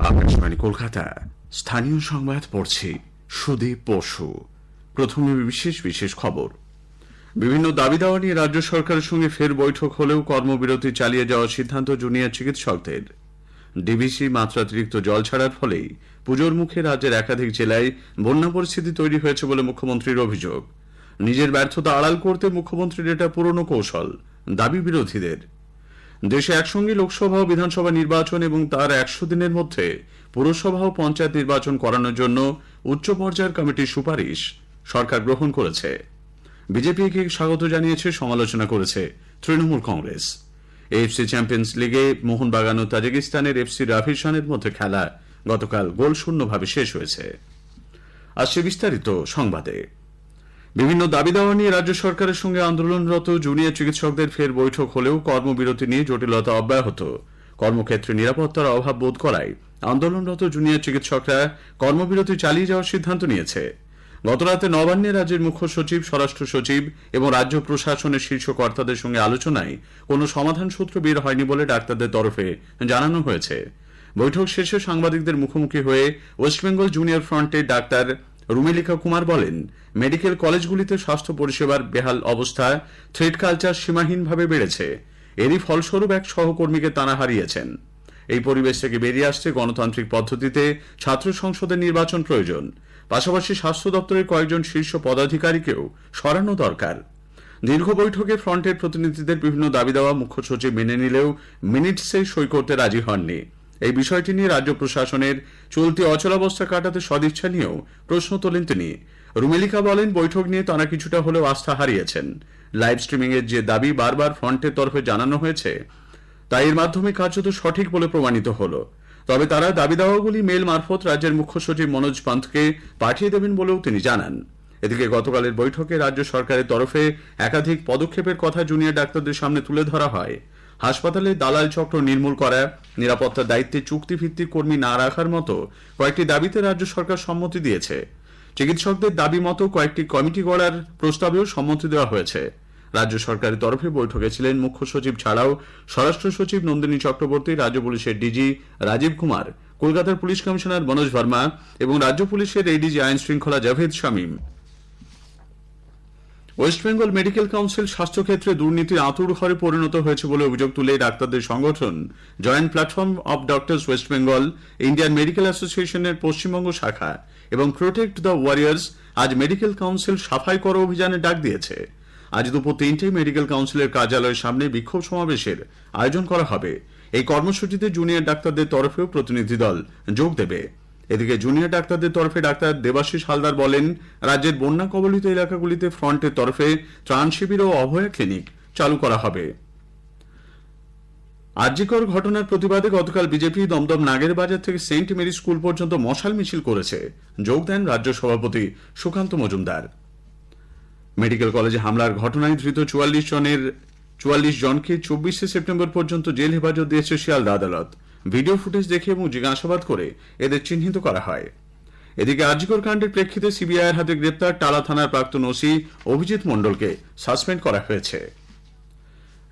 আকাশবাণী কলকাতা। স্থানীয় সংবাদ পড়ছি সুদীপ বসু। প্রথমে বিশেষ বিশেষ খবর। বিভিন্ন দাবি দাওয়া নিয়ে রাজ্য সরকারের সঙ্গে ফের বৈঠক হলেও কর্মবিরতি চালিয়ে যাওয়ার সিদ্ধান্ত জুনিয়র চিকিৎসকদের। ডিবিসি মাত্রাতিরিক্ত জল ছাড়ার ফলেই পুজোর মুখে রাজ্যের একাধিক জেলায় বন্যা পরিস্থিতি তৈরি হয়েছে বলে মুখ্যমন্ত্রীর অভিযোগ। নিজের ব্যর্থতা আড়াল করতে মুখ্যমন্ত্রীর এটা পুরনো কৌশল, দাবি বিরোধীদের। দেশে একসঙ্গে লোকসভা ও বিধানসভা নির্বাচন এবং তার একশো দিনের মধ্যে পুরসভা ও পঞ্চায়েত নির্বাচন করানোর জন্য উচ্চ পর্যায়ের কমিটির সুপারিশ সরকার গ্রহণ করেছে। বিজেপি একে স্বাগত জানিয়েছে, সমালোচনা করেছে তৃণমূল কংগ্রেস। এএফসি চ্যাম্পিয়ন্স লিগে মোহনবাগান ও তাজিকিস্তানের এফসি রাভিশানের মধ্যে খেলা গতকাল গোল শূন্যভাবে শেষ হয়েছে। আসছে বিস্তারিত সংবাদে। বিভিন্ন দাবি দাওয়া নিয়ে রাজ্য সরকারের সঙ্গে আন্দোলনরত জুনিয়র চিকিৎসকদের ফের বৈঠক হলেও কর্মবিরতি নিয়ে জটিলতা অব্যাহত। কর্মক্ষেত্রে নিরাপত্তার অভাব বোধ করায় আন্দোলনরত জুনিয়র চিকিৎসকরা কর্মবিরতি চালিয়ে যাওয়ার সিদ্ধান্ত নিয়েছে। গতরাতে নবান্নে রাজ্যের মুখ্য সচিব, স্বরাষ্ট্র সচিব এবং রাজ্য প্রশাসনের শীর্ষ কর্তাদের সঙ্গে আলোচনায় কোনো সমাধান সূত্র বের হয়নি বলে ডাক্তারদের তরফে জানানো হয়েছে। বৈঠক শেষে সাংবাদিকদের মুখোমুখি হয়ে ওয়েস্টবেঙ্গল জুনিয়র ফ্রন্টের ডাক্তার রুমেলিকা কুমার বলেন, মেডিকেল কলেজগুলিতে স্বাস্থ্য পরিষেবার বেহাল অবস্থা থ্রেড কালচার সীমাহীনভাবে বেড়েছে। এরই ফলস্বরূপ এক সহকর্মীকে তারা হারিয়েছেন। এই পরিবেশ থেকে বেরিয়ে আসতে গণতান্ত্রিক পদ্ধতিতে ছাত্র সংসদের নির্বাচন প্রয়োজন। পাশাপাশি স্বাস্থ্য দপ্তরের কয়েকজন শীর্ষ পদাধিকারীকেও সরানো দরকার। দীর্ঘ বৈঠকে ফ্রন্টের প্রতিনিধিদের বিভিন্ন দাবি দেওয়া মুখ্য সচিব মেনে নিলেও মিনিটসে সই করতে রাজি হননি। এই বিষয়টি নিয়ে রাজ্য প্রশাসনের চলতি অচলাবস্থা কাটাতে সদিচ্ছা নিয়েও প্রশ্ন তোলেন তিনি। রুমেলিকা বলেন, বৈঠক নিয়ে তারা কিছুটা হলেও আস্থা হারিয়েছেন। লাইভ স্ট্রিমিং এর যে দাবি বারবার ফ্রন্টের তরফে জানানো হয়েছে তা এর মাধ্যমে কার্যত সঠিক বলে প্রমাণিত হলো। তবে তারা দাবি দাওয়াগুলি মেল মারফত রাজ্যের মুখ্য সচিব মনোজ পান্তকে পাঠিয়ে দেবেন বলেও তিনি জানান। এদিকে গতকালের বৈঠকে রাজ্য সরকারের তরফে একাধিক পদক্ষেপের কথা জুনিয়র ডাক্তারদের সামনে তুলে ধরা হয়। হাসপাতালে দালাল চক্র নির্মূল করা নিরাপত্তার দায়িত্বে চুক্তিভিত্তিক কর্মী না রাখার মতো কয়েকটি দাবিতে রাজ্য সরকার সম্মতি দিয়েছে। চিকিৎসকদের দাবি মতো কয়েকটি কমিটি গড়ার প্রস্তাবেও সম্মতি দেওয়া হয়েছে। রাজ্য সরকারের তরফে বৈঠকে ছিলেন মুখ্য সচিব ছাড়াও স্বরাষ্ট্র সচিব নন্দিনী চক্রবর্তী, রাজ্য পুলিশের ডিজি রাজীব কুমার, কলকাতার পুলিশ কমিশনার মনোজ ভার্মা এবং রাজ্য পুলিশের এডিজি আইন শৃঙ্খলা Javed Shamim. West Bengal medical council স্বাস্থ্যক্ষেত্রে দুর্নীতির আঁতুড় ঘরে পরিণত হয়েছে বলে অভিযোগ তুলে ডাক্তারদের সংগঠন। Joint platform of doctors West Bengal, Indian medical অ্যাসোসিয়েশনের পশ্চিমবঙ্গ শাখা এবং প্রোটেক্ট দ্য ওয়ারিয়ার্স আজ মেডিকেল কাউন্সিল সাফাই করো অভিযানে ডাক দিয়েছে। আজ দুপুর তিনটেই মেডিকেল কাউন্সিলের কার্যালয়ের সামনে বিক্ষোভ সমাবেশের আয়োজন করা হবে। এই কর্মসূচিতে জুনিয়র ডাক্তারদের তরফেও প্রতিনিধি দল যোগ দেবে। এদিকে জুনিয়র ডাক্তারদের তরফে ডাক্তার দেবাশিস হালদার বলেন, রাজ্যের বন্যা কবলিত এলাকাগুলিতে ফ্রন্টের তরফে ত্রাণ শিবির ও অভয়া ক্লিনিক চালু করা হবে। আর্যিকর ঘটনার প্রতিবাদে গতকাল বিজেপি দমদম নাগের বাজার থেকে সেন্ট মেরি স্কুল পর্যন্ত মশাল মিছিল করেছে। যোগ দেন রাজ্য সভাপতি সুকান্ত মজুমদার। মেডিকেল কলেজে হামলার ঘটনায় ধৃত চুয়াল্লিশ জনের, চুয়াল্লিশ জনকে চব্বিশে সেপ্টেম্বর পর্যন্ত জেল হেফাজত দিয়েছে শিয়ালদা আদালত। ভিডিও ফুটেজ দেখে এবং জিজ্ঞাসাবাদ করে এদের চিহ্নিত করা হয়। এদিকে আর্জিকর কাণ্ডের প্রেক্ষিতে সিবিআইয়ের হাতে গ্রেপ্তার টালা থানার প্রাক্তন ওসি অভিজিৎ মণ্ডলকে সাসপেন্ড করা হয়েছে।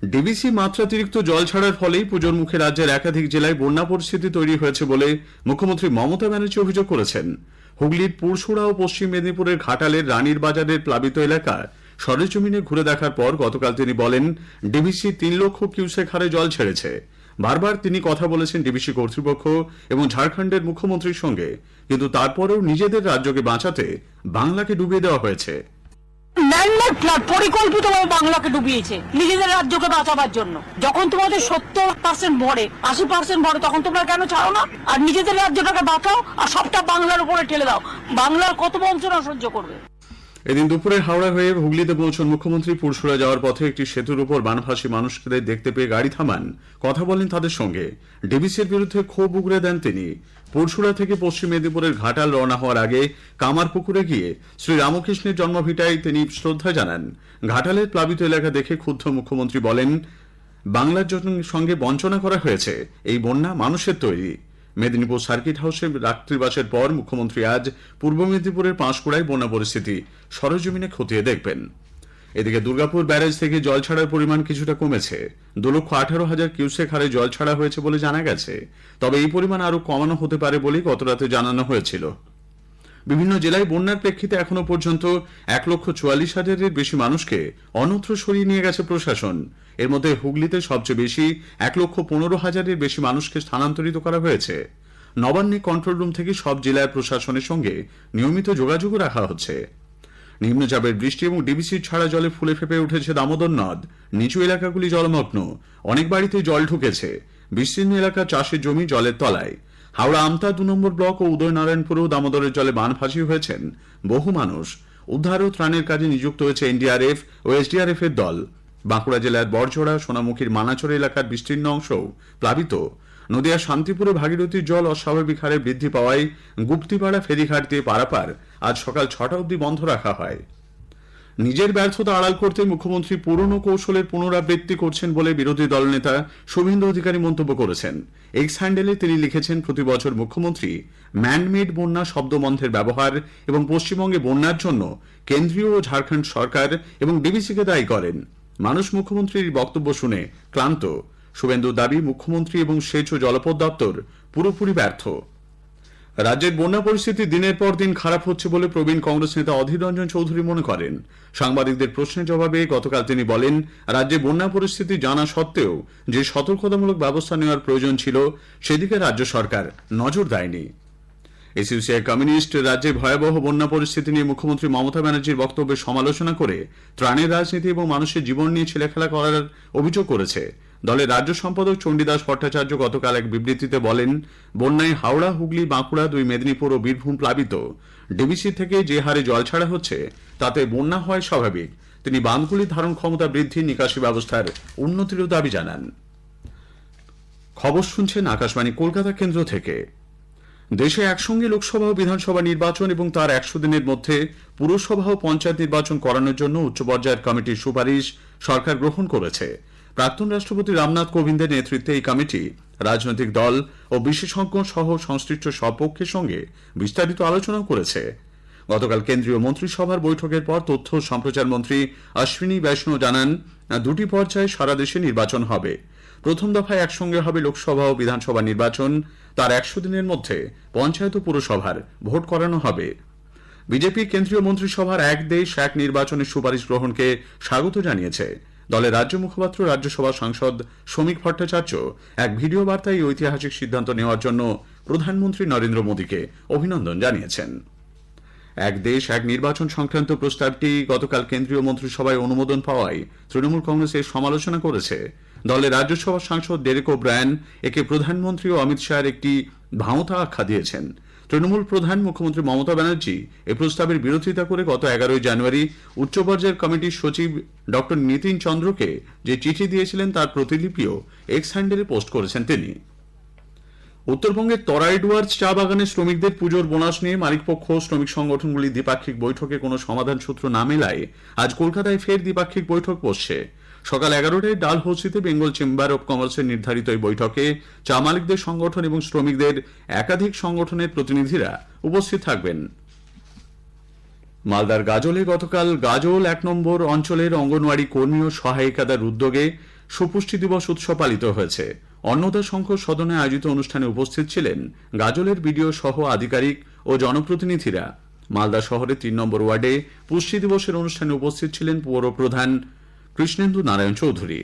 ডিবিসি মাত্রাতিরিক্ত জল ছাড়ার ফলেই পুজোর মুখে রাজ্যের একাধিক জেলায় বন্যা পরিস্থিতি তৈরি হয়েছে বলে মুখ্যমন্ত্রী মমতা ব্যানার্জি অভিযোগ করেছেন। হুগলির পুরসুড়া ও পশ্চিম মেদিনীপুরের ঘাটালের রানীর বাজারের প্লাবিত এলাকা সরেজমিনে ঘুরে দেখার পর গতকাল তিনি বলেন, ডিবিসি তিন লক্ষ কিউসেক হারে জল ছেড়েছে। বারবার তিনি কথা বলেছেন ডিবিসি কর্তৃপক্ষ এবং ঝাড়খণ্ডের মুখ্যমন্ত্রীর সঙ্গে। কিন্তু তারপরেও নিজেদের রাজ্যকে বাঁচাতে বাংলাকে ডুবিয়ে দেওয়া হয়েছে। পরিকল্পিতভাবে বাংলাকে ডুবিয়েছে নিজেদের রাজ্যকে বাঁচাবার জন্য। যখন তোমাদের সত্তর পার্সেন্ট ভরে, আশি পার্সেন্ট ভরে, তখন তোমরা কেন ছাড়ো না? আর নিজেদের রাজ্যটাকে বাঁচাও আর সবটা বাংলার উপরে ঠেলে দাও। বাংলার কত বঞ্চনা সহ্য করবে? এদিন দুপুরে হাওড়া হয়ে হুগলিতে পৌঁছন মুখ্যমন্ত্রী পুরসুরা যাওয়ার পথে একটি সেতুর উপর বানভাসী মানুষদের দেখতে পেয়ে গাড়ি থামান। কথা বলেন তাদের সঙ্গে। ডিবিসির বিরুদ্ধে ক্ষোভ উগরে দেন তিনি। পুরসুরা থেকে পশ্চিম মেদিনীপুরের ঘাটাল রওনা হওয়ার আগে কামারপুকুরে গিয়ে শ্রী রামকৃষ্ণের জন্মভিটায় তিনি শ্রদ্ধা জানান। ঘাটালের প্লাবিত এলাকা দেখে ক্ষুব্ধ মুখ্যমন্ত্রী বলেন, বাংলার সঙ্গে বঞ্চনা করা হয়েছে। এই বন্যা মানুষের তৈরি। মেদিনীপুর সার্কিট হাউসে রাত্রিবাসের পর মুখ্যমন্ত্রী আজ পূর্ব মেদিনীপুরের পাঁশকুড়ায় বন্যা পরিস্থিতি সরজমিনে খতিয়ে দেখবেন। এদিকে দুর্গাপুর ব্যারেজ থেকে জল ছাড়ার পরিমাণ কিছুটা কমেছে। দু লক্ষ আঠারো হাজার কিউসেক হারে জল ছাড়া হয়েছে বলে জানা গেছে। তবে এই পরিমাণ আরও কমানো হতে পারে বলেই গতরাতে জানানো হয়েছিল। বিভিন্ন জেলায় বন্যার প্রেক্ষিতে এখনও পর্যন্ত এক লক্ষ চুয়াল্লিশ হাজারের বেশি মানুষকে অন্যত্র সরিয়ে নিয়ে গেছে প্রশাসন। এর মধ্যে হুগলিতে সবচেয়ে বেশি এক লক্ষ পনেরো হাজারের বেশি মানুষকে স্থানান্তরিত করা হয়েছে। নবান্নে কন্ট্রোল রুম থেকে সব জেলার প্রশাসনের সঙ্গে নিয়মিত যোগাযোগ রাখা হচ্ছে। নিম্নচাপের বৃষ্টি এবং ডিবিসির ছাড়া জলে ফুলে ফেপে উঠেছে দামোদর নদ। নিচু এলাকাগুলি জলমগ্ন। অনেক বাড়িতে জল ঢুকেছে। বিস্তীর্ণ এলাকা চাষের জমি জলের তলায়। হাওড়া আমতা দু নম্বর ব্লক ও উদয়নারায়ণপুরেও দামোদরের জলে বান ভাসি হয়েছেন বহু মানুষ। উদ্ধার ও ত্রাণের কাজে নিযুক্ত হয়েছে এনডিআরএফ ও এসডিআরএফ এর দল। বাঁকুড়া জেলার বড়জোড়া সোনামুখীর মানাচর এলাকার বিস্তীর্ণ অংশও প্লাবিত। নদিয়া শান্তিপুরে ভাগীরথীর জল অস্বাভাবিক হারে বৃদ্ধি পাওয়ায় গুপ্তিপাড়া ফেরিঘাট দিয়ে পারাপার। আজ সকাল ছটা অবধি বন্ধ রাখা হয়। নিজের ব্যর্থতা আড়াল করতে মুখ্যমন্ত্রী পুরনো কৌশলের পুনরাবৃত্তি করছেন বলে বিরোধী দলনেতা শুভেন্দু অধিকারী মন্তব্য করেছেন। এক্স হ্যান্ডেলে তিনি লিখেছেন, প্রতি বছর মুখ্যমন্ত্রী ম্যানমেড বন্যা শব্দবন্ধের ব্যবহার এবং পশ্চিমবঙ্গে বন্যার জন্য কেন্দ্রীয় ও ঝাড়খণ্ড সরকার এবং ডিবিসিকে দায়ী করেন। মানুষ মুখ্যমন্ত্রীর বক্তব্য শুনে ক্লান্ত। শুভেন্দু দাবি, মুখ্যমন্ত্রী এবং সেচ ও জলপথ দপ্তর পুরোপুরি ব্যর্থ। রাজ্যের বন্যা পরিস্থিতি দিনের পর দিন খারাপ হচ্ছে বলে প্রবীণ কংগ্রেস নেতা অধীর রঞ্জন চৌধুরী মনে করেন। সাংবাদিকদের প্রশ্নের জবাবে গতকাল তিনি বলেন, রাজ্যে বন্যা পরিস্থিতি জানা সত্ত্বেও যে সতর্কতামূলক ব্যবস্থা নেওয়ার প্রয়োজন ছিল, সেদিকে রাজ্য সরকার নজর দেয়নি। এসইউসিআই কমিউনিস্ট রাজ্যে ভয়াবহ বন্যা পরিস্থিতি নিয়ে মুখ্যমন্ত্রী মমতা ব্যানার্জির বক্তব্যের সমালোচনা করে ত্রাণের রাজনীতি এবং মানুষের জীবন নিয়ে ছেলেখেলা করার অভিযোগ করেছে। দলের রাজ্য সম্পাদক চণ্ডীদাস ভট্টাচার্য গতকাল এক বিবৃতিতে বলেন, বন্যায় হাওড়া, হুগলি, বাঁকুড়া, দুই মেদিনীপুর ও বীরভূম প্লাবিত। ডিবিসি থেকে যে হারে জল ছাড়া হচ্ছে, তাতে বন্যা হয় স্বাভাবিক। তিনি বাঁধগুলির ধারণ ক্ষমতা বৃদ্ধি নিকাশি ব্যবস্থার উন্নতিরও দাবি জানান। খবর শুনছেন আকাশবাণী, কলকাতা কেন্দ্র থেকে। দেশে একসঙ্গে লোকসভা ও বিধানসভা নির্বাচন এবং তার একশো দিনের মধ্যে পুরসভা ও পঞ্চায়েত নির্বাচন করানোর জন্য উচ্চ পর্যায়ের কমিটির সুপারিশ সরকার গ্রহণ করেছে। প্রাক্তন রাষ্ট্রপতি রামনাথ কোবিন্দের নেতৃত্বে এই কমিটি, রাজনৈতিক দল ও বিশেষজ্ঞ সহ সংশ্লিষ্ট সব পক্ষের সঙ্গে বিস্তারিত আলোচনা করেছে। গতকাল কেন্দ্রীয় মন্ত্রিসভার বৈঠকের পর তথ্য সম্প্রচার মন্ত্রী অশ্বিনী বৈষ্ণব জানান, দুটি পর্যায়ে সারা দেশে নির্বাচন হবে। প্রথম দফায় একসঙ্গে হবে লোকসভা ও বিধানসভা নির্বাচন তার একশো দিনের মধ্যে পঞ্চায়েত পুরসভার ভোট করানো হবে। বিজেপি কেন্দ্রীয় মন্ত্রিসভার এক দেশ, এক নির্বাচনের সুপারিশ গ্রহণকে স্বাগত জানিয়েছে। দলের রাজ্য মুখপাত্র রাজ্যসভা সাংসদ শ্রমিক ভট্টাচার্য এক ভিডিও বার্তায় ঐতিহাসিক সিদ্ধান্ত নেওয়ার জন্য প্রধানমন্ত্রী নরেন্দ্র মোদীকে অভিনন্দন জানিয়েছেন। এক দেশ, এক নির্বাচন সংক্রান্ত প্রস্তাবটি গতকাল কেন্দ্রীয় মন্ত্রিসভায় অনুমোদন পাওয়ায় তৃণমূল কংগ্রেসের সমালোচনা করেছে। দলের রাজ্যসভা সাংসদ ডেরেক ব্রায়ান একে প্রধানমন্ত্রী ও অমিত শাহের একটি ভাঁওতা আখ্যা দিয়েছেন। তৃণমূল প্রধান মুখ্যমন্ত্রী মমতা ব্যানার্জি এই প্রস্তাবের বিরোধিতা করে গত এগারোই জানুয়ারি উচ্চ পর্যায়ের কমিটির সচিব ডক্টর নীতিন চন্দ্রকে যে চিঠি দিয়েছিলেন তার প্রতিলিপিও এক্স হ্যান্ডেলে পোস্ট করেছেন তিনি। উত্তরবঙ্গের তরাইডুয়ার্স চা বাগানের শ্রমিকদের পুজোর বোনাস নিয়ে মালিকপক্ষ শ্রমিক সংগঠনগুলি দ্বিপাক্ষিক বৈঠকে কোনো সমাধান সূত্র না মেলায় আজ কলকাতায় ফের দ্বিপাক্ষিক বৈঠক বসছে। সকাল এগারোটায় ডালহৌসিতে বেঙ্গল চেম্বার অব কমার্সের নির্ধারিত এই বৈঠকে চা মালিকদের সংগঠন এবং শ্রমিকদের একাধিক সংগঠনের প্রতিনিধিরা উপস্থিত থাকবেন। মালদার গাজলে গতকাল গাজল এক নম্বর অঞ্চলের অঙ্গনওয়াড়ি কর্মী ও সহায়িকাদের উদ্যোগে সুপুষ্টি দিবস উৎসব পালিত হয়েছে। অন্নদা সংঘ সদনে আয়োজিত অনুষ্ঠানে উপস্থিত ছিলেন গাজলের বিডিও সহ আধিকারিক ও জনপ্রতিনিধিরা। মালদা শহরের তিন নম্বর ওয়ার্ডে পুষ্টি দিবসের অনুষ্ঠানে উপস্থিত ছিলেন পৌর প্রধান কৃষ্ণেন্দু নারায়ণ চৌধুরী।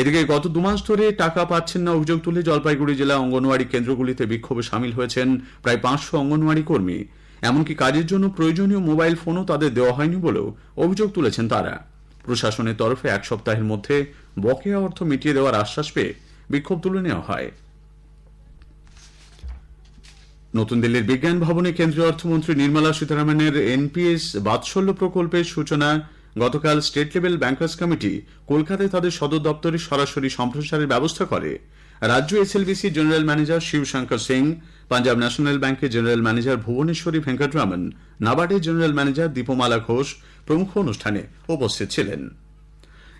এদিকে গত দুমাস ধরে টাকা পাচ্ছেন না অভিযোগ তুলে জলপাইগুড়ি জেলা অঙ্গনওয়াড়ি কেন্দ্রগুলিতে বিক্ষোভে সামিল হয়েছেন প্রায় পাঁচশো অঙ্গনওয়াড়ি কর্মী। এমনকি কাজের জন্য প্রয়োজনীয় মোবাইল ফোনও তাদের দেওয়া হয়নি বলেও অভিযোগ তুলেছেন তারা। প্রশাসনের তরফে এক সপ্তাহের মধ্যে বকেয়া অর্থ মিটিয়ে দেওয়ার আশ্বাস পেয়ে বিক্ষোভ তুলে নেওয়া হয়। নতুন দিল্লির বিজ্ঞান ভবনে কেন্দ্রীয় অর্থমন্ত্রী নির্মলা সীতারামনের এনপিএস বাৎসল্য প্রকল্পের সূচনা গতকাল স্টেট লেভেল ব্যাংকার্স কমিটি কলকাতায় তাদের সদর দপ্তরে সরাসরি সম্প্রচারের ব্যবস্থা করে। রাজ্য SLBC general manager Shivshankar Singh, Punjab national ব্যাংকের জেনারেল ম্যানেজার ভুবনেশ্বরী ভেঙ্কটরামন, নাবার্ডের জেনারেল ম্যানেজার দীপমালা ঘোষ প্রমুখ অনুষ্ঠানে উপস্থিত ছিলেন।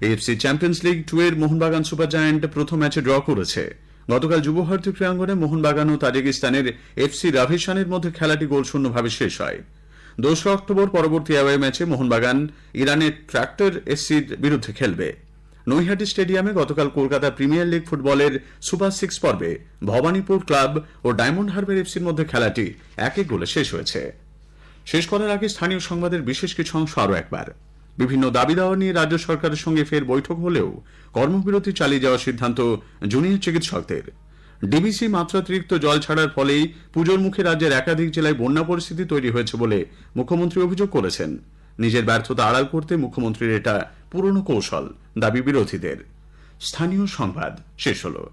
এএফসি চ্যাম্পিয়ন্স লিগ টু এর মোহনবাগান সুপার জায়ান্ট প্রথম ম্যাচে ড্র করেছে। গতকাল যুবভারতী ক্রীড়াঙ্গনে মোহনবাগান ও তাজিকিস্তানের এফসি রাভিশানের মধ্যে খেলাটি গোলশূন্যভাবে শেষ হয়। দোসরা অক্টোবর পরবর্তী অ্যাওয়ে ম্যাচে মোহনবাগান ইরানের ট্র্যাক্টর এসসির বিরুদ্ধে খেলবে। নৈহাটি স্টেডিয়ামে গতকাল কলকাতা প্রিমিয়ার লিগ ফুটবলের সুপার সিক্স পর্বে ভবানীপুর ক্লাব ও ডায়মন্ড হারবার এফসির মধ্যে খেলাটি এক এক গোলে শেষ হয়েছে। শেষ করার আগে স্থানীয় সংবাদের বিশেষ কিছু অংশ আরও একবার। বিভিন্ন দাবি দাওয়া নিয়ে রাজ্য সরকারের সঙ্গে ফের বৈঠক হলেও কর্মবিরতি চালিয়ে যাওয়ার সিদ্ধান্ত জুনিয়র চিকিৎসকদের। ডিবিসি মাত্রাতিরিক্ত জল ছাড়ার ফলেই পুজোর মুখে রাজ্যের একাধিক জেলায় বন্যা পরিস্থিতি তৈরি হয়েছে বলে মুখ্যমন্ত্রী অভিযোগ করেছেন। নিজের ব্যর্থতা আড়াল করতে মুখ্যমন্ত্রীর এটা পুরনো কৌশল, দাবি বিরোধীদের। স্থানীয় সংবাদ, শেষ হলো।